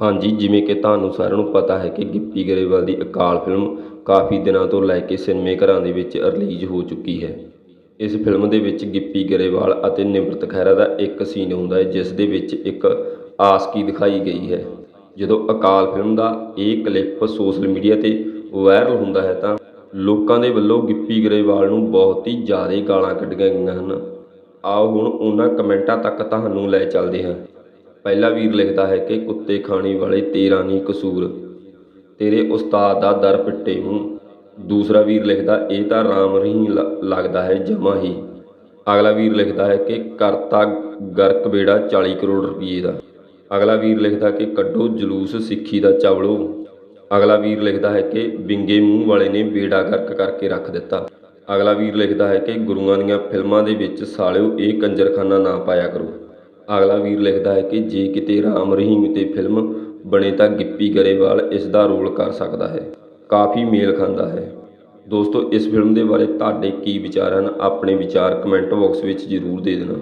ਹਾਂਜੀ, ਜਿਵੇਂ ਕਿ ਤੁਹਾਨੂੰ ਸਾਰਿਆਂ ਨੂੰ ਪਤਾ ਹੈ ਕਿ ਗਿੱਪੀ ਗਰੇਵਾਲ ਦੀ ਅਕਾਲ ਫਿਲਮ ਕਾਫੀ ਦਿਨਾਂ ਤੋਂ ਲੈ ਕੇ ਸਿਨੇਮੇ ਘਰਾਂ ਦੇ ਵਿੱਚ ਰਿਲੀਜ਼ ਹੋ ਚੁੱਕੀ ਹੈ। ਇਸ ਫਿਲਮ ਦੇ ਵਿੱਚ ਗਿੱਪੀ ਗਰੇਵਾਲ ਅਤੇ ਨਿਮਰਤ ਖਹਿਰਾ ਦਾ ਇੱਕ ਸੀਨ ਹੁੰਦਾ ਹੈ, ਜਿਸ ਦੇ ਵਿੱਚ ਇੱਕ ਆਸਕੀ ਦਿਖਾਈ ਗਈ ਹੈ। ਜਦੋਂ ਅਕਾਲ ਫਿਲਮ ਦਾ ਇਹ ਕਲਿੱਪ ਸੋਸ਼ਲ ਮੀਡੀਆ 'ਤੇ ਵਾਇਰਲ ਹੁੰਦਾ ਹੈ ਤਾਂ ਲੋਕਾਂ ਦੇ ਵੱਲੋਂ ਗਿੱਪੀ ਗਰੇਵਾਲ ਨੂੰ ਬਹੁਤ ਹੀ ਜ਼ਿਆਦਾ ਗਾਲਾਂ ਕੱਢੀਆਂ ਗਈਆਂ ਹਨ। ਆਓ ਹੁਣ ਉਹਨਾਂ ਕਮੈਂਟਾਂ ਤੱਕ ਤੁਹਾਨੂੰ ਲੈ ਚੱਲਦੇ ਹਾਂ। ਪਹਿਲਾ ਵੀਰ ਲਿਖਦਾ ਹੈ ਕਿ ਕੁੱਤੇ ਖਾਣੇ ਵਾਲੇ ਤੇਰਾ ਨਹੀਂ ਕਸੂਰ। ਤੇਰੇ ਉਸਤਾਦ ਦਾ ਦਰ ਪਿੱਟੇ ਮੂੰਹ ਦੂਸਰਾ ਵੀਰ ਲਿਖਦਾ, ਇਹ ਤਾਂ ਰਾਮ ਰਹੀ ਲੱਗਦਾ ਹੈ ਜਮਾ ਹੀ। ਅਗਲਾ ਵੀਰ ਲਿਖਦਾ ਹੈ ਕਿ ਕਰਤਾ ਗਰਕ ਬੇੜਾ 40 ਕਰੋੜ ਰੁਪਏ ਦਾ। ਅਗਲਾ ਵੀਰ ਲਿਖਦਾ ਕਿ ਕੱਢੋ ਜਲੂਸ ਸਿੱਖੀ ਦਾ ਚਵਲੋ। ਅਗਲਾ ਵੀਰ ਲਿਖਦਾ ਹੈ ਕਿ ਵਿੰਗੇ ਮੂੰਹ ਵਾਲੇ ਨੇ ਬੇੜਾ ਗਰਕ ਕਰਕੇ ਰੱਖ ਦਿੱਤਾ। ਅਗਲਾ ਵੀਰ ਲਿਖਦਾ ਹੈ ਕਿ ਗੁਰੂਆਂ ਦੀਆਂ ਫਿਲਮਾਂ ਦੇ ਵਿੱਚ ਸਾਲਿਓ ਇਹ ਕੰਜਰਖਾਨਾ ਨਾ ਪਾਇਆ ਕਰੋ। ਅਗਲਾ ਵੀਰ ਲਿਖਦਾ ਹੈ ਕਿ ਜੇ ਕਿਤੇ ਰਾਮ ਰਹੀਮ ਤੇ ਫਿਲਮ ਬਣੇ ਤਾਂ ਗਿੱਪੀ ਗਰੇਵਾਲ ਇਸ ਦਾ ਰੋਲ ਕਰ ਸਕਦਾ ਹੈ। ਕਾਫੀ ਮੇਲ ਖਾਂਦਾ ਹੈ। ਦੋਸਤੋ, ਇਸ ਫਿਲਮ ਦੇ ਬਾਰੇ ਤੁਹਾਡੇ ਕੀ ਵਿਚਾਰ ਹਨ? ਆਪਣੇ ਵਿਚਾਰ ਕਮੈਂਟ ਬਾਕਸ ਵਿੱਚ ਜ਼ਰੂਰ ਦੇ ਦੇਣਾ।